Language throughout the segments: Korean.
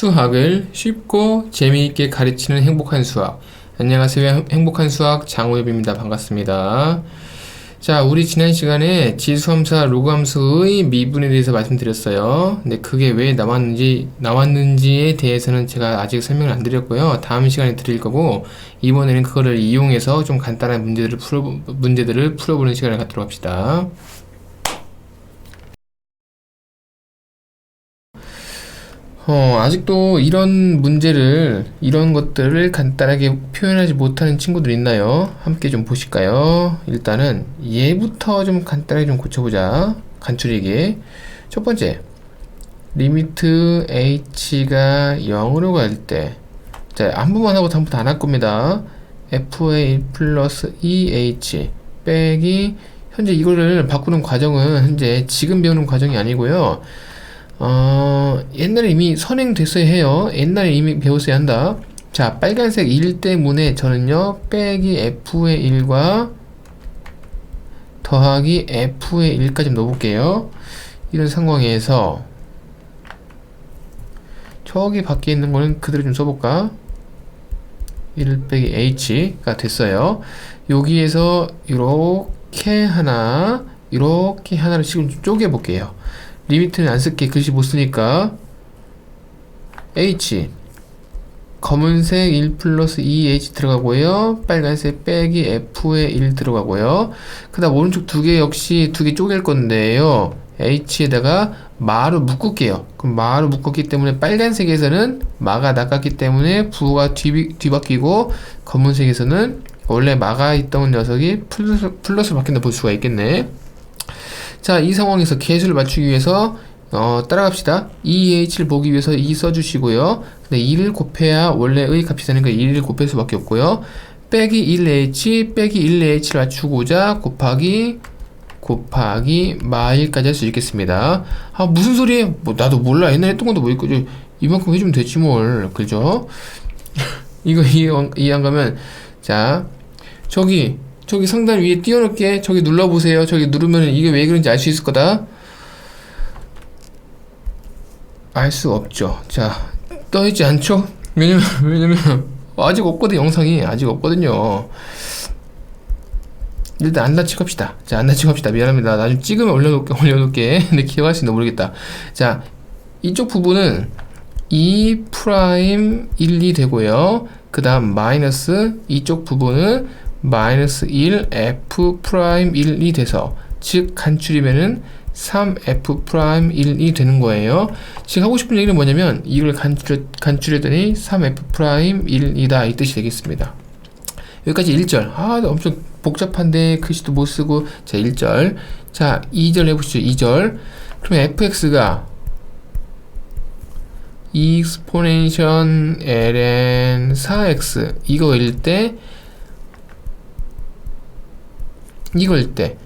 수학을 쉽고 재미있게 가르치는 행복한 수학. 안녕하세요. 행복한 수학 장우엽입니다. 반갑습니다. 자, 우리 지난 시간에 지수함수와 로그함수의 미분에 대해서 말씀드렸어요. 근데 그게 왜 나왔는지, 나왔는지에 대해서는 제가 아직 설명을 안 드렸고요. 다음 시간에 드릴 거고, 이번에는 그거를 이용해서 좀 간단한 문제들을 풀어, 문제들을 풀어보는 시간을 갖도록 합시다. 어, 아직도 이런 문제를, 이런 것들을 간단하게 표현하지 못하는 친구들 있나요? 함께 좀 보실까요? 일단은 얘부터 좀 간단하게 좀 고쳐보자. 간추리기. 첫 번째, 리미트 h가 0으로 갈 때, 자, 한 번만 하고 다음부터 안 할 겁니다. f의 1 플러스 2h 빼기, 현재 이거를 바꾸는 과정은 현재 지금 배우는 과정이 아니고요. 어, 옛날에 이미 선행됐어야 해요. 옛날에 이미 배웠어야 한다. 자, 빨간색 1 때문에 저는요, 빼기 F의 1과 더하기 F의 1까지 넣어볼게요. 이런 상황에서 저기 밖에 있는 거는 그대로 좀 써볼까? 1 빼기 H가 됐어요. 여기에서 이렇게 하나, 이렇게 하나를 지금 좀 쪼개볼게요. 리미트는 안 쓸게. 글씨 못 쓰니까. H. 검은색 1 플러스 2H 들어가고요. 빨간색 빼기 F에 1 들어가고요. 그 다음 오른쪽 두 개 역시 두 개 쪼갤 건데요. H에다가 마로 묶을게요. 그럼 마로 묶었기 때문에 빨간색에서는 마가 낚았기 때문에 부가 뒤, 뒤바뀌고 검은색에서는 원래 마가 있던 녀석이 플러스, 플러스 바뀐다 볼 수가 있겠네 자, 이 상황에서 개수를 맞추기 위해서 어, 따라갑시다. 2h를 보기 위해서 2 써주시고요. 근데 2를 곱해야 원래의 값이 되니까 1을 곱할 수밖에 없고요. 빼기 1h 빼기 1h를 맞추고자 곱하기 곱하기 마일까지 할 수 있겠습니다. 아 무슨 소리예요? 뭐 나도 몰라. 옛날에 했던 것도 뭐 있고 이만큼 해주면 되지 뭘 그죠? 이거 이해 안 가면 자 저기 저기 상단 위에 띄워놓을게. 저기 눌러보세요. 저기 누르면 이게 왜 그런지 알 수 있을 거다. 알 수 없죠. 자, 떠있지 않죠? 왜냐면, 왜냐면, 아직 없거든, 영상이. 아직 없거든요. 일단 안 다치고 합시다. 자, 안 다치고 합시다. 미안합니다. 나중에 찍으면 올려놓을게, 올려놓을게. 근데 기억할 수 있나 모르겠다. 자, 이쪽 부분은 2 프라임 1, 2 되고요. 그 다음 마이너스 이쪽 부분은 마이너스 1 f 프라임 1이 돼서 즉 간추리면은 3f 프라임 1이 되는 거예요. 지금 하고 싶은 얘기는 뭐냐면 이걸 간추려, 간추렸더니 3f 프라임 1이다 이 뜻이 되겠습니다. 여기까지 1절. 아, 엄청 복잡한데 글씨도 못 쓰고 자, 1절. 자, 2절 해 보시죠. 2절. 그러면 fx가 exponential ln 4x 이거일 때 이걸 때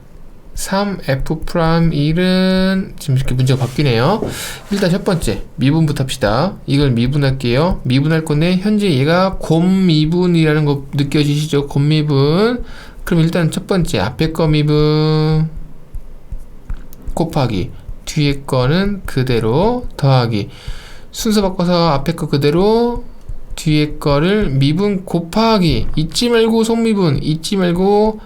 3f 프라임 1은 지금 이렇게 문제가 바뀌네요. 일단 첫 번째 미분부터 합시다. 이걸 미분할게요. 미분할 건데 현재 얘가 곰미분이라는 거 느껴지시죠? 곰미분. 그럼 일단 첫 번째 앞에 거 미분 곱하기 뒤에 거는 그대로 더하기 순서 바꿔서 앞에 거 그대로 뒤에 거를 미분 곱하기 잊지 말고 속미분 잊지 말고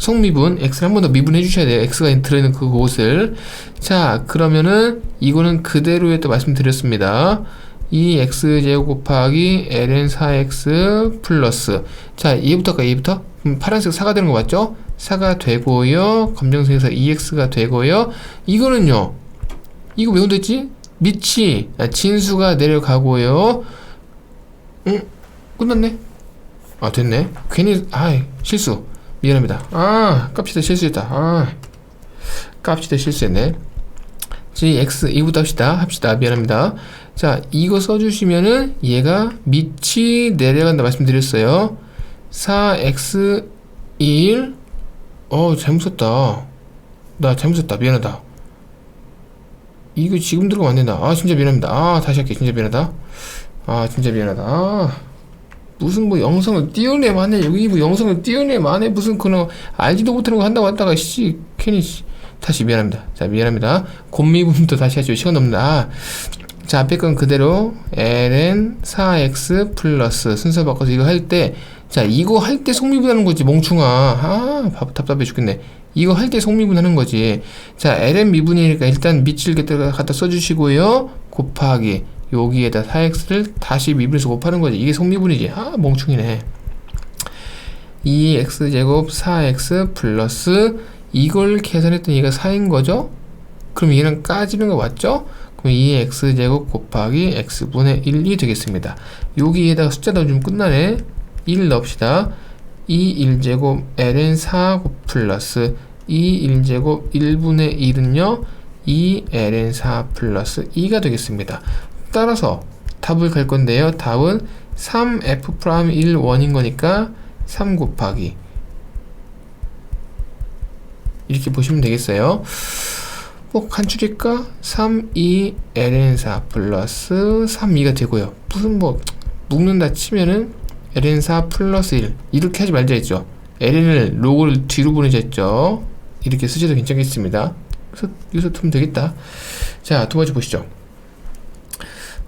속미분 x를 한 번 더 미분해 주셔야 돼요. x가 들어있는 그곳을 자 그러면은 이거는 그대로에 또 말씀드렸습니다. 이 x제곱 곱하기 ln 4x 플러스 자 얘부터 가 얘부터 파란색 4가 되는 거 맞죠? 4가 되고요 검정색에서 2x가 되고요 이거는요 이거 왜 온댔지? 밑이 아, 진수가 내려가고요 응? 끝났네 아 됐네 괜히 아 실수 미안합니다. 아, 깝시다 실수했다. 아, 깝시다 실수했네. gx 이부터 합시다. 합시다. 미안합니다. 자, 이거 써주시면은 얘가 밑이 내려간다 말씀드렸어요. 4x 1 어, 잘못 썼다. 나 잘못 썼다. 미안하다. 이거 지금 들어가면 안 된다. 아, 진짜 미안합니다. 아, 다시 할게. 진짜 미안하다. 아, 진짜 미안하다. 아. 무슨 뭐 영상을 띄우네 만에 여기 뭐 영상을 띄우네 만에 무슨 그런 알지도 못하는 거 한다고 했다가 씨 괜히 씨 다시 미안합니다. 자 미안합니다. 곰미분도 다시 하죠. 시간 없나. 자, 앞에 건 그대로 ln 4x 플러스 순서 바꿔서 이거 할 때, 자, 이거 할 때 속미분하는 거지, 멍충아. 아, 밥- 답답해 죽겠네. 이거 할 때 속미분하는 거지. 자, ln 미분이니까 일단 밑줄 갖다 써주시고요. 곱하기. 여기에다 4x를 다시 미분해서 곱하는 거지. 이게 속미분이지. 아, 멍충이네. 2x제곱 4x 플러스 이걸 계산했더니 얘가 4인 거죠? 그럼 얘는 까지는 거 맞죠? 그럼 2x제곱 곱하기 x분의 1이 되겠습니다. 여기에다가 숫자 넣어주면 끝나네. 1 넣읍시다. 2 1제곱 ln 4 플러스 2 1제곱 1분의 1은요. 2 ln 4 플러스 2가 되겠습니다. 따라서 답을 갈 건데요. 답은 3f 프라임 1 원인 거니까 3 곱하기 이렇게 보시면 되겠어요. 뭐 간추릴까? 3, 2, ln4 플러스 3, 2가 되고요. 무슨 뭐 묶는다 치면은 ln4 플러스 1 이렇게 하지 말자 했죠. ln을 로고를 뒤로 보내자 했죠. 이렇게 쓰셔도 괜찮겠습니다. 그래서 여기서 두면 되겠다. 자, 두 번째 보시죠.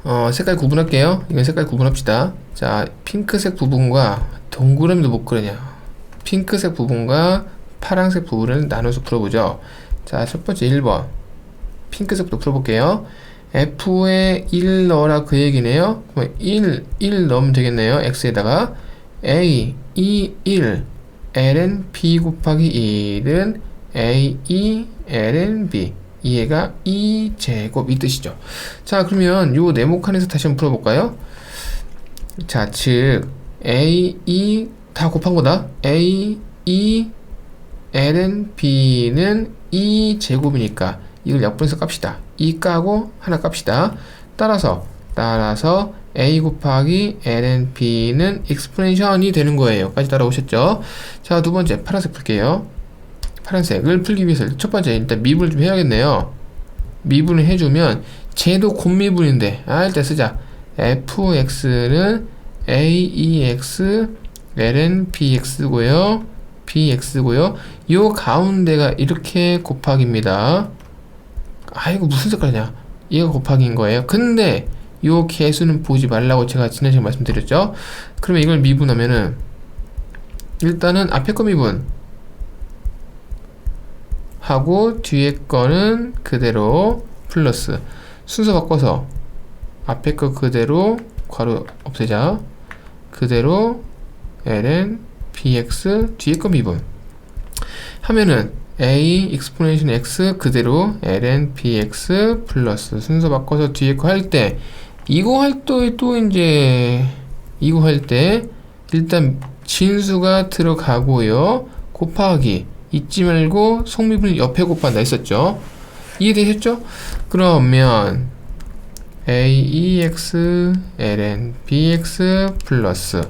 어, 색깔 구분할게요. 이건 색깔 구분합시다. 자, 핑크색 부분과 동그라미도 못 그리냐. 핑크색 부분과 파란색 부분을 나눠서 풀어보죠. 자, 첫 번째 1번. 핑크색부터 풀어볼게요. F에 1 넣어라 그 얘기네요. 그럼 1, 1 넣으면 되겠네요. X에다가 A, 2, 1, ln B 곱하기 1은 A, 2, ln B. 이해가 2제곱 이 뜻이죠. 자, 그러면 요 네모칸에서 다시 한번 풀어볼까요? 자, 즉 A, 2다 곱한 거다. A, 2, ln b는 2제곱이니까 이걸 약분해서 깝시다. 2 까고 하나 깝시다. 따라서 따라서 a 곱하기 ln b는 익스포넨션이 되는 거예요. 까지 따라오셨죠? 자, 두 번째 파란색 풀게요. 파란색을 풀기 위해서 첫 번째 일단 미분을 좀 해야겠네요. 미분을 해주면 쟤도 곱미분인데 아 일단 쓰자. fx는 aex ln bx고요. bx고요. 요 가운데가 이렇게 곱하기입니다. 아이고 무슨 색깔이냐? 얘가 곱하기인 거예요. 근데 요 개수는 보지 말라고 제가 지난 시간에 말씀드렸죠. 그러면 이걸 미분하면은 일단은 앞에 거 미분 하고 뒤에 거는 그대로 플러스. 순서 바꿔서 앞에 거 그대로 괄호 없애자. 그대로 ln bx 뒤에 거 미분. 하면은 a 익스포넨션 x 그대로 ln bx 플러스 순서 바꿔서 뒤에 거 할 때 이거 할때또 이제 이거 할 때 일단 진수가 들어가고요. 곱하기 잊지 말고 속미분을 옆에 곱한다 했었죠 이해되셨죠? 그러면 aex ln bx 플러스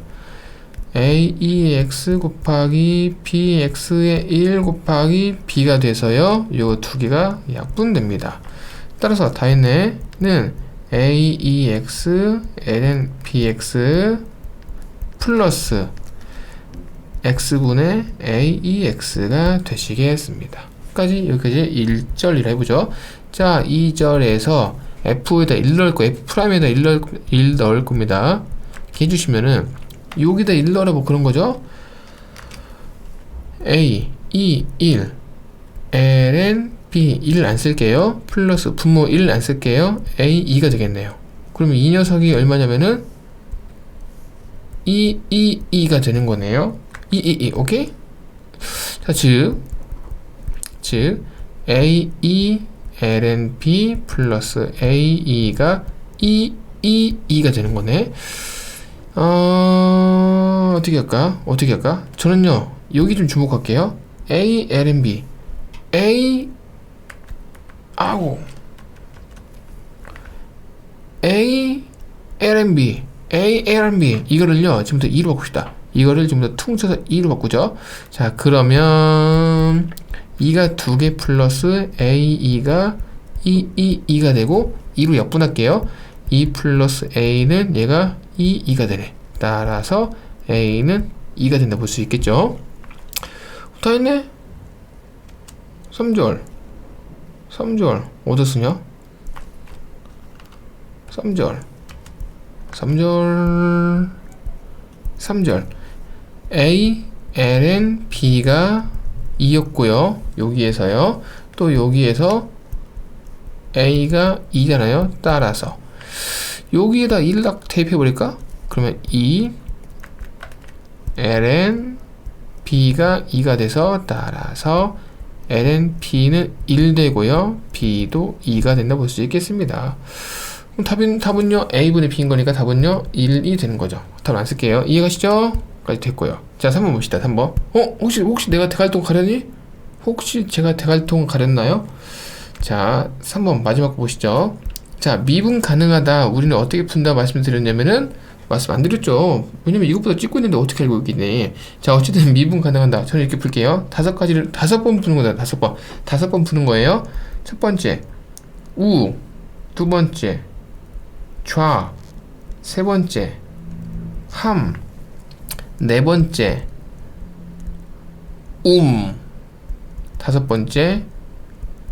aex 곱하기 bx의 1 곱하기 b가 돼서요. 요 두 개가 약분됩니다. 따라서 다 했네는 aex ln bx 플러스 x분의 aex가 되시겠습니다. 까지 여기까지 1절이라 해보죠. 자, 2절에서 f에다 1 넣을 거, f 프라임에다 1 넣을, 1 넣을 겁니다. 해주시면은 여기다 1 넣으라 뭐 그런 거죠. a, 2, 1, ln b 1 안 쓸게요. 플러스 분모 1 안 쓸게요. a, 2가 되겠네요. 그러면 이 녀석이 얼마냐면은 2, 2, 2가 되는 거네요. 2, 2, 2, 오케이? 자, 즉, 즉, a, 2, ln b 플러스 a, 2가 2, 2, 2가 되는 거네. 어, 어떻게 할까? 어떻게 할까? 저는요, 여기 좀 주목할게요. A, ln b. A, 아고. A, ln b. A, ln b. 이거를요, 지금부터 2로 바꿉시다. 이거를 지금부터 퉁쳐서 2로 바꾸죠. 자, 그러면 2가 2개 플러스 A, 2가 2, 2, 2가 되고 2로 약분할게요. 2 플러스 A는 얘가 2, 2가 되네. 따라서 A는 2가 된다 볼 수 있겠죠. 다 했네? 3절. 3절. 어디다 쓰냐? 3절 3절 3절 A, Ln, B가 2였고요. 여기에서요. 또 여기에서 A가 2잖아요. 따라서 여기에다 1을 딱 대입해 버릴까? 그러면 2 ln b가 2가 돼서 따라서 ln b는 1 되고요. b도 2가 된다 볼 수 있겠습니다. 그럼 답은, 답은요, a분의 b인 거니까 답은요, 1이 되는 거죠. 답을 안 쓸게요. 이해가시죠? 까지 됐고요. 자, 3번 봅시다, 3번. 어? 혹시, 혹시 내가 대갈통 가렸니? 혹시 제가 대갈통 가렸나요? 자, 3번 마지막 거 보시죠. 자, 미분 가능하다. 우리는 어떻게 푼다 말씀드렸냐면은, 말씀 안 드렸죠. 왜냐면 이것보다 찍고 있는데 어떻게 알고 있겠니? 자, 어쨌든 미분 가능하다. 저는 이렇게 풀게요. 다섯 가지를, 다섯 번 푸는 거다. 다섯 번. 다섯 번 푸는 거예요. 첫 번째, 우. 두 번째, 좌. 세 번째, 함. 네 번째, 움. 다섯 번째,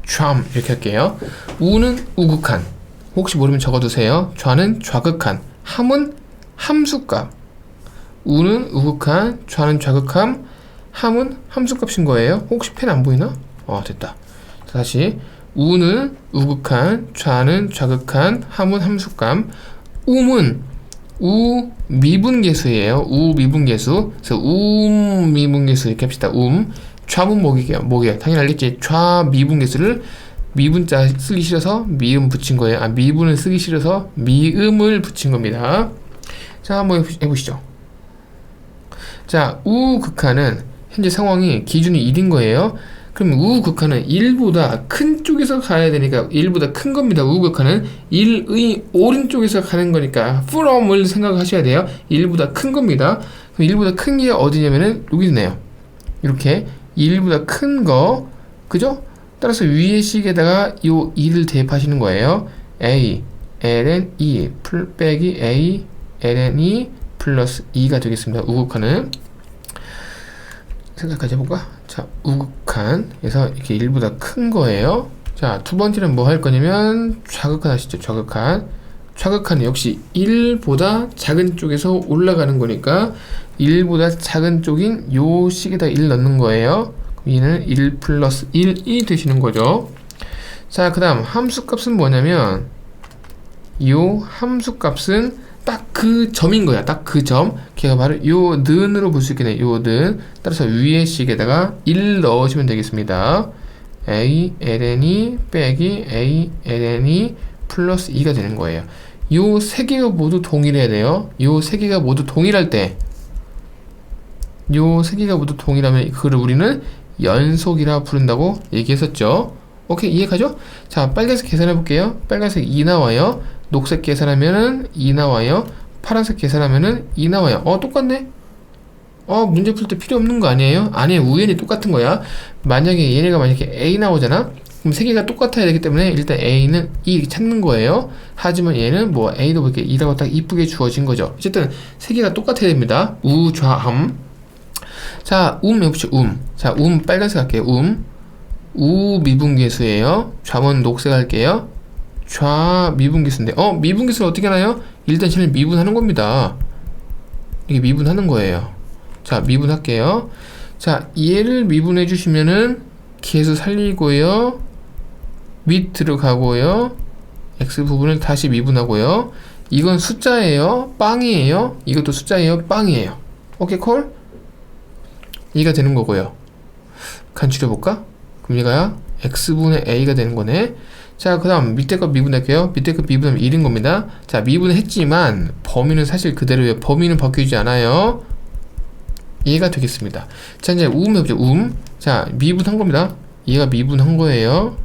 참. 이렇게 할게요. 우는 우극한. 혹시 모르면 적어두세요. 좌는 좌극한. 함은 함수값. 우는 우극한, 좌는 좌극함, 함은 함수값인 거예요. 혹시 펜 안 보이나? 어, 됐다. 자, 다시. 우는 우극한, 좌는 좌극한, 함은 함수값, um은 우 미분계수예요. 우 미분계수. 그래서 움 미분계수 이렇게 합시다. 움. 뭐게요? 뭐게요? 당연히 알겠지. 좌 미분계수를 미분자 쓰기 싫어서 미음 붙인 거예요. 아, 미분을 쓰기 싫어서 미음을 붙인 겁니다. 자, 한번 해보시죠. 자, 우 극한은 현재 상황이 기준이 1인 거예요. 그럼 우극한은 1보다 큰 쪽에서 가야 되니까 1보다 큰 겁니다. 우극한은 1의 오른쪽에서 가는 거니까 from을 생각하셔야 돼요. 1보다 큰 겁니다. 그럼 1보다 큰 게 어디냐면은 여기 있네요. 이렇게 1보다 큰 거, 그죠? 따라서 위의 식에다가 요 2를 대입하시는 거예요. a, ln 2 풀 빼기 a, ln 2 플러스 2가 되겠습니다. 우극한은 생각까지 해볼까? 자, 우극 한에서 이렇게 1보다 큰 거예요. 자, 두 번째는 뭐 할 거냐면 좌극한 하시죠. 좌극한. 좌극한은 역시 1보다 작은 쪽에서 올라가는 거니까 1보다 작은 쪽인 요 식에다 1 넣는 거예요. 얘는 1 플러스 1이 되시는 거죠. 자, 그 다음 함수값은 뭐냐면 요 함수값은 딱 그 점인 거야. 딱 그 점. 걔가 바로 요 는으로 볼 수 있겠네. 요 는. 따라서 위의 식에다가 1 넣으시면 되겠습니다. a ln이 빼기 a ln이 플러스 2가 되는 거예요. 요 세 개가 모두 동일해야 돼요. 요 세 개가 모두 동일할 때 요 세 개가 모두 동일하면 그걸 우리는 연속이라 부른다고 얘기했었죠. 오케이 이해 가죠? 자 빨간색 계산해 볼게요. 빨간색 2 나와요. 녹색 계산하면은 2 나와요. 파란색 계산하면은 2 나와요. 어 똑같네. 어 문제 풀 때 필요 없는 거 아니에요? 아니에요. 우연히 똑같은 거야. 만약에 얘네가 만약에 A 나오잖아. 그럼 세 개가 똑같아야 되기 때문에 일단 A는 2 찾는 거예요. 하지만 얘는 뭐 A도 이렇게 2라고 딱 이쁘게 주어진 거죠. 어쨌든 세 개가 똑같아야 됩니다. 우 좌 함. 자, 움 해보시죠. 움. 자, 움 빨간색 할게요. 움. 우 미분계수예요. 좌문 녹색 할게요. 좌 미분계수인데, 어 미분계수를 어떻게 하나요? 일단 쟤는 미분하는 겁니다. 이게 미분하는 거예요. 자, 미분할게요. 자, 얘를 미분해 주시면은 계수 살리고요. 밑 들어가고요. x 부분을 다시 미분하고요. 이건 숫자예요. 빵이에요. 이것도 숫자예요. 빵이에요. 오케이 콜? 이가 되는 거고요. 간추려 볼까? 그럼 얘가 x분의 a가 되는 거네. 자, 그 다음 밑에 거 미분할게요. 밑에 거 미분하면 1인 겁니다. 자, 미분을 했지만 범위는 사실 그대로예요. 범위는 바뀌지 않아요. 얘가 되겠습니다. 자, 이제 움 해보죠. 움. 자, 미분한 겁니다. 얘가 미분한 거예요.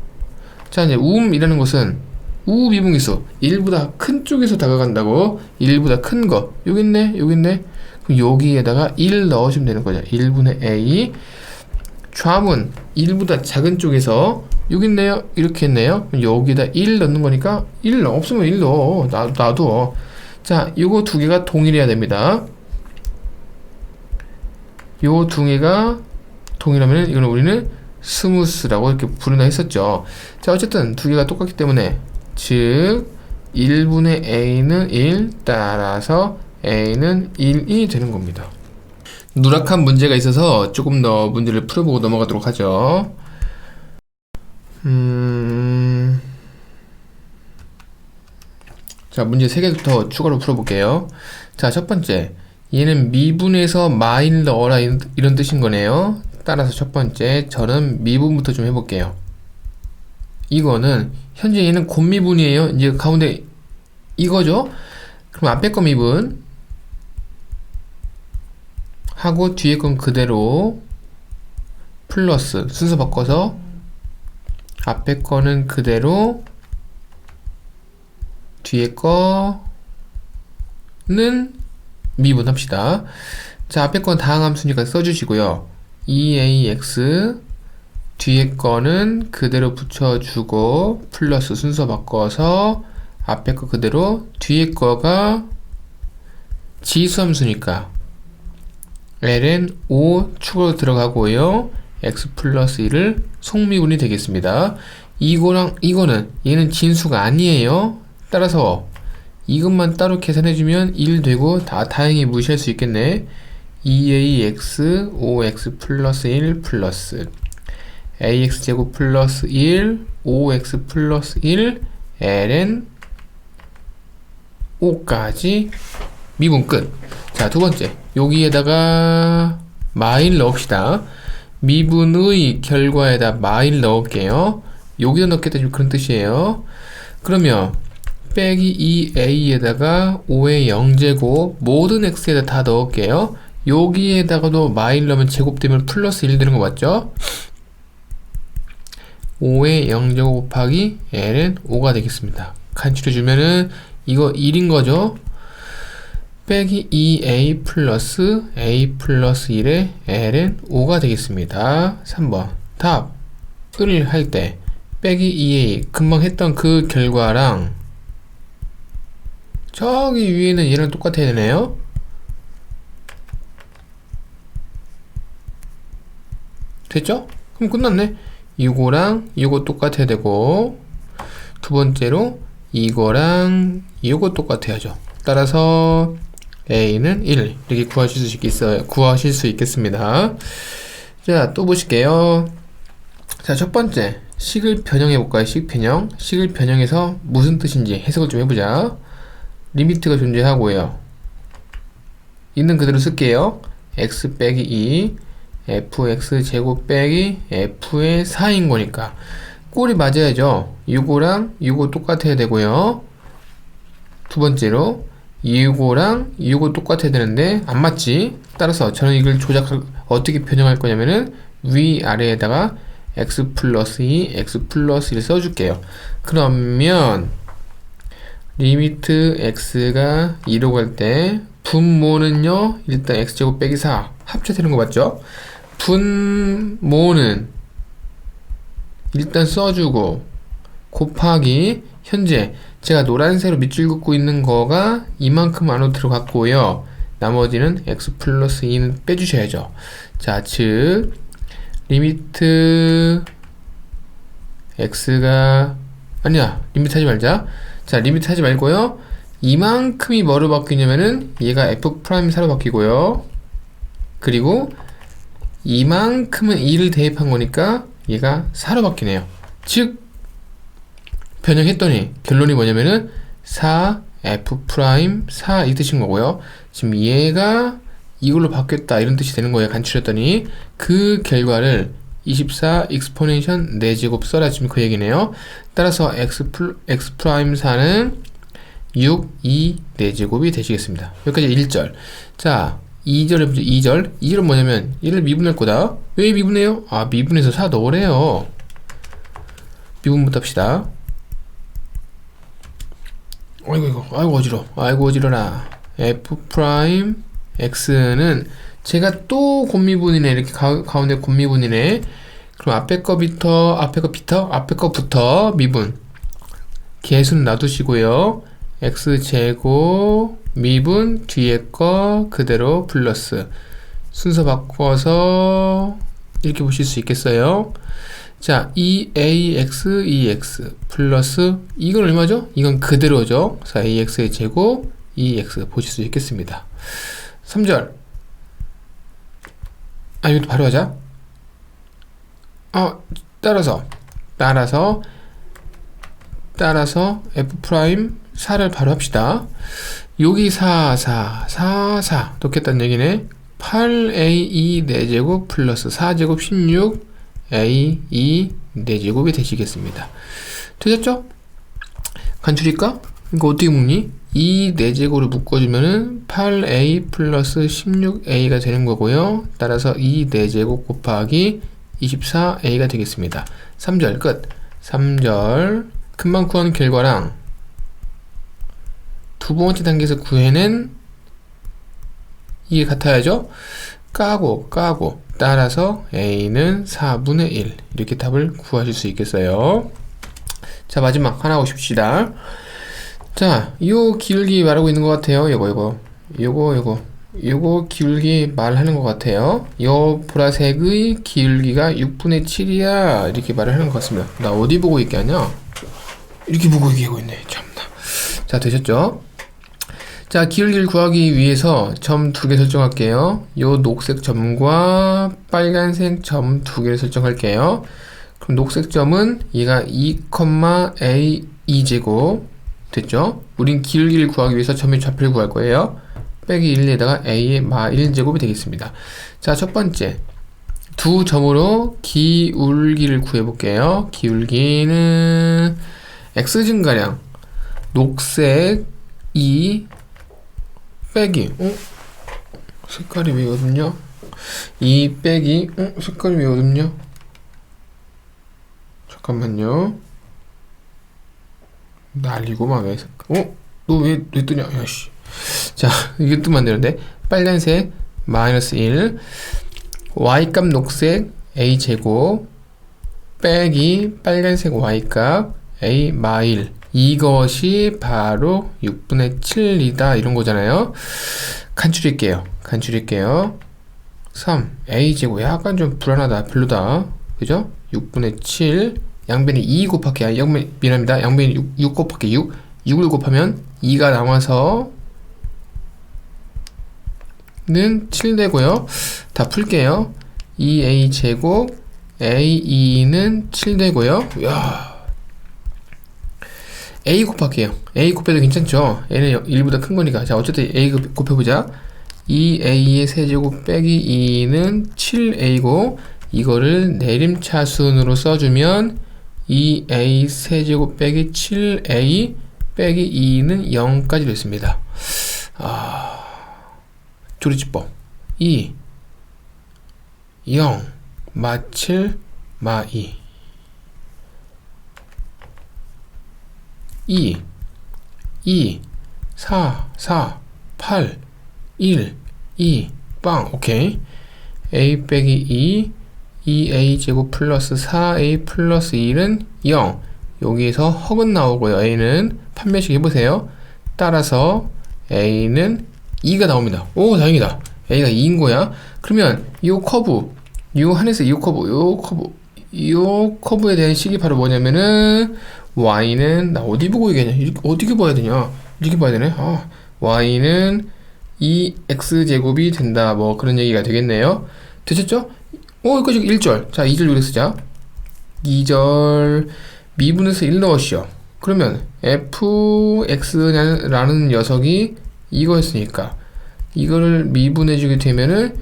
자, 이제 um이라는 것은 우 미분기수 1보다 큰 쪽에서 다가간다고 1보다 큰 거. 여기 있네. 여기 있네. 그럼 여기에다가 1 넣으시면 되는 거죠. 1분의 a 좌문 1보다 작은 쪽에서 여기 있네요. 이렇게 했네요. 그럼 여기에다 1 넣는 거니까 1 넣어. 없으면 1 넣어. 나, 놔둬. 자, 요거 두 개가 동일해야 됩니다. 요 두 개가 동일하면 이거는 우리는 스무스라고 이렇게 부른다 했었죠. 자, 어쨌든 두 개가 똑같기 때문에 즉 1분의 a는 1 따라서 a는 1이 되는 겁니다. 누락한 문제가 있어서 조금 더 문제를 풀어보고 넘어가도록 하죠. 음... 자, 문제 3개 더 추가로 풀어볼게요. 자, 첫 번째. 얘는 미분에서 마일 넣어라 이런, 뜻인 거네요. 따라서 첫 번째, 저는 미분부터 좀 해볼게요. 이거는 현재 얘는 곤미분이에요. 이제 가운데 이거죠? 그럼 앞에 거 미분 하고 뒤에 건 그대로 플러스 순서 바꿔서 앞에 거는 그대로 뒤에 거는 미분합시다. 자, 앞에 건 다항함수니까 써주시고요. 2ax 뒤에 거는 그대로 붙여주고 플러스 순서 바꿔서 앞에 거 그대로 뒤에 거가 지수함수니까 ln 5 축으로 들어가고요. X 플러스 1을 속미분이 되겠습니다. 이거랑 이거는 얘는 진수가 아니에요. 따라서 이것만 따로 계산해주면 1 되고 다 다행히 무시할 수 있겠네. 2ax 5x 플러스 1 플러스 ax 제곱 플러스 1 5x 플러스 1 ln 5까지 미분 끝. 자, 두 번째. 여기에다가 마일 넣읍시다. 미분의 결과에다 마일 넣을게요. 여기다 넣겠다 좀 그런 뜻이에요. 그러면 빼기 2a에다가 5의 0제곱 모든 x에다 다 넣을게요. 여기에다가도 마일 넣으면 제곱되면 플러스 1 되는 거 맞죠? 5의 0제곱 곱하기 l은 5가 되겠습니다. 간추려 주면은 이거 1인 거죠? 빼기 2a 플러스 a 플러스 1의 l은 5가 되겠습니다. 3번 답을 할 때 빼기 2a 금방 했던 그 결과랑 저기 위에는 얘랑 똑같아야 되네요. 됐죠? 그럼 끝났네. 이거랑 이거 똑같아야 되고 두 번째로 이거랑 이거 똑같아야죠. 따라서 a는 1 이렇게 구하실 수 있어요. 구하실 수 있겠습니다. 자, 또 보실게요. 자, 첫 번째 식을 변형해 볼까요? 식 변형. 식을 변형해서 무슨 뜻인지 해석을 좀 해보자. 리미트가 존재하고요. 있는 그대로 쓸게요. x 빼기 2 fx 제곱 빼기 f의 4인 거니까 꼴이 맞아야죠. 이거랑 이거 똑같아야 되고요. 두 번째로 이거랑 이거 똑같아야 되는데 안 맞지? 따라서 저는 이걸 조작할 어떻게 변형할 거냐면은 위 아래에다가 x 플러스 2, x 플러스 1 써줄게요. 그러면 리미트 x가 2로 갈 때 분모는요 일단 x제곱 빼기 4 합쳐되는 거 맞죠? 분모는 일단 써주고 곱하기 현재 제가 노란색으로 밑줄 긋고 있는 거가 이만큼 안으로 들어갔고요. 나머지는 x 플러스 2는 빼주셔야죠. 자, 즉 리미트 x가 아니야 리미트 하지 말자. 자, 리미트 하지 말고요. 이만큼이 뭐로 바뀌냐면은 얘가 f 프라임 4로 바뀌고요. 그리고 이만큼은 2를 대입한 거니까 얘가 4로 바뀌네요. 즉 변형했더니 결론이 뭐냐면은 4 f 프라임 4 이 뜻인 거고요. 지금 얘가 이걸로 바뀌었다 이런 뜻이 되는 거예요. 간추렸더니 그 결과를 24 익스포넨션 4제곱 써라 지금 그 얘기네요. 따라서 x, 프라임 4는 6, 2, 4제곱이 되시겠습니다. 여기까지 1절. 자, 2절 해보죠. 2절. 2절은 뭐냐면 얘를 미분할 거다. 왜 미분해요? 아, 미분해서 4 넣으래요. 미분부터 합시다. 아이고 이거 아이고 어지러 아이고 어지러라. F 프라임 x는 제가 또 곱미분이네. 이렇게 가, 가운데 곱미분이네. 그럼 앞에 거부터 앞에 거부터 앞에 거부터 미분. 개수는 놔두시고요. X 제곱 미분 뒤에 거 그대로 플러스. 순서 바꿔서 이렇게 보실 수 있겠어요 자, 2ax, 2x 플러스 이건 얼마죠? 이건 그대로죠. 그래서 ax의 제곱, 2x 보실 수 있겠습니다. 3절. 아, 이것도 바로 하자. 어, 따라서 따라서 따라서 f 프라임 4를 바로 합시다. 여기 4, 4, 4, 4 똑같다는 얘기네. 8a2 4제곱 플러스 4제곱 16 a 2 4제곱이 되시겠습니다. 되셨죠? 간추릴까? 이거 어떻게 묶니? 2 4제곱을 묶어주면은 8a 플러스 16a가 되는 거고요. 따라서 2 4제곱 곱하기 24a가 되겠습니다. 3절 끝. 3절 금방 구한 결과랑 두 번째 단계에서 구해낸 이게 같아야죠. 까고 까고 따라서 a는 4분의 1 이렇게 답을 구하실 수 있겠어요. 자 마지막 하나 오십시다. 자, 요 기울기 말하고 있는 것 같아요. 요거 요거 요거 요거 요거 기울기 말하는 것 같아요. 요 보라색의 기울기가 6분의 7이야 이렇게 말을 하는 것 같습니다. 나 어디 보고 얘기하냐? 이렇게 보고 얘기하고 있네. 참나. 자 되셨죠? 자 기울기를 구하기 위해서 점 두 개 설정할게요. 요 녹색 점과 빨간색 점 두 개를 설정할게요. 그럼 녹색 점은 얘가 2,a 2제곱 됐죠? 우린 기울기를 구하기 위해서 점의 좌표를 구할 거예요. 빼기 1에다가 a의 마 1제곱이 되겠습니다. 자, 첫 번째. 두 점으로 기울기를 구해볼게요. 기울기는 x 증가량 녹색 2 빼기 어? 색깔이 왜 어둡냐? 2 빼기 어? 색깔이 왜 어둡냐? 잠깐만요. 날리고만 왜 색깔 어? 너 왜 왜 뜨냐? 야씨. 자, 이게 뜨면 안 되는데. 빨간색 마이너스 1 y값 녹색 a 제곱 빼기 빨간색 y값 a 마일 이것이 바로 6분의 7이다. 이런 거잖아요. 간추릴게요. 간추릴게요. 3 a 제곱 약간 좀 불안하다. 별로다. 그죠? 6분의 7 양변이 2 곱하기 아 양변 미안합니다. 양변이 6, 6 곱하기 6 6을 곱하면 2가 남아서 는 7 되고요. 다 풀게요. 2a 제곱 a2는 7 되고요. 야 a 곱할게요. A 곱해도 괜찮죠? A는 1보다 큰 거니까. 자 어쨌든 a 곱해보자. 2a의 세제곱 빼기 2는 7a고 이거를 내림차순으로 써주면 2a 세제곱 빼기 7a 빼기 2는 0까지 됐습니다. 아, 조리집법. 2 0 마 7 마 2 2 2 4 4 8 1 2 빵. 오케이. A 빼기 2 2a 제곱 플러스 4a 플러스 1은 0 여기에서 헉은 나오고요. A는 판매식 해보세요. 따라서 a는 2가 나옵니다. 오 다행이다. A가 2인 거야. 그러면 이 커브 이 한에서 이 커브 이 커브 이 커브에 대한 식이 바로 뭐냐면은 y는 나 어디 보고 얘기하냐? 이렇게 어떻게 봐야 되냐? 이렇게 봐야 되네? 아 y는 2x제곱이 된다. 뭐 그런 얘기가 되겠네요. 되셨죠? 어 이거 지금 1절. 자 2절 요리 쓰자. 2절. 미분에서 1 넣으시오. 그러면 fx라는 녀석이 이거였으니까 이거를 미분해주게 되면은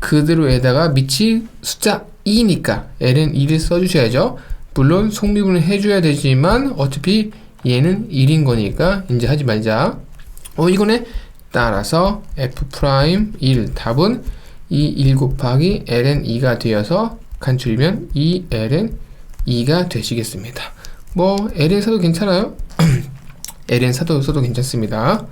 그대로에다가 밑이 숫자 2니까 l은 1을 써주셔야죠 물론 속미분을 해줘야 되지만 어차피 얘는 1인 거니까 이제 하지 말자 어 이거네 따라서 f 프라임 1 답은 이1 곱하기 ln 2가 되어서 간추리면 이 ln 2가 되시겠습니다. 뭐 ln 사도 괜찮아요? ln 사도 써도 괜찮습니다.